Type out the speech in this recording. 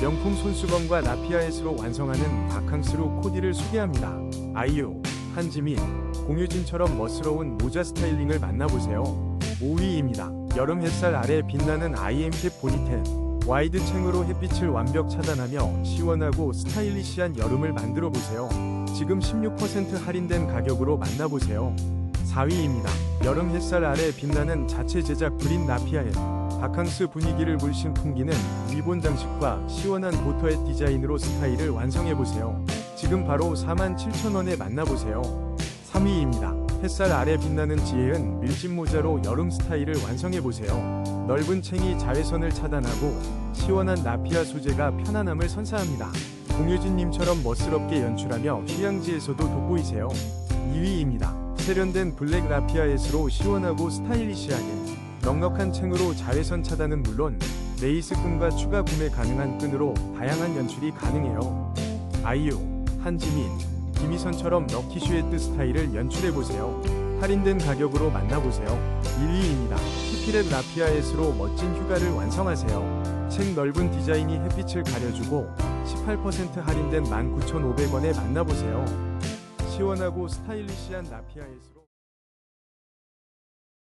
명품 손수건과 라피아엣으로 완성하는 바캉스루 코디를 소개합니다. 아이유, 한지민, 공유진처럼 멋스러운 모자 스타일링을 만나보세요. 5위입니다. 여름 햇살 아래 빛나는 IM캡 보니텐. 와이드 챙으로 햇빛을 완벽 차단하며 시원하고 스타일리시한 여름을 만들어 보세요. 지금 16% 할인된 가격으로 만나보세요. 4위입니다. 여름 햇살 아래 빛나는 자체 제작 브린 라피아의 바캉스 분위기를 물씬 풍기는 리본 장식과 시원한 보터햇 디자인으로 스타일을 완성해보세요. 지금 바로 47,000원에 만나보세요. 3위입니다. 햇살 아래 빛나는 지혜은 밀짚 모자로 여름 스타일을 완성해보세요. 넓은 챙이 자외선을 차단하고 시원한 라피아 소재가 편안함을 선사합니다. 공유진님처럼 멋스럽게 연출하며 휴양지에서도 돋보이세요. 2위입니다. 세련된 블랙 라피아엣으로 시원하고 스타일리시하게 넉넉한 챙으로 자외선 차단은 물론 레이스 끈과 추가 구매 가능한 끈으로 다양한 연출이 가능해요. 아이유, 한지민, 김희선처럼 럭키 슈에트 스타일을 연출해보세요. 할인된 가격으로 만나보세요. 1위입니다. 히피랩 라피아엣으로 멋진 휴가를 완성하세요. 책 넓은 디자인이 햇빛을 가려주고 18% 할인된 19,500원에 만나보세요. 시원하고 스타일리시한 라피아엣으로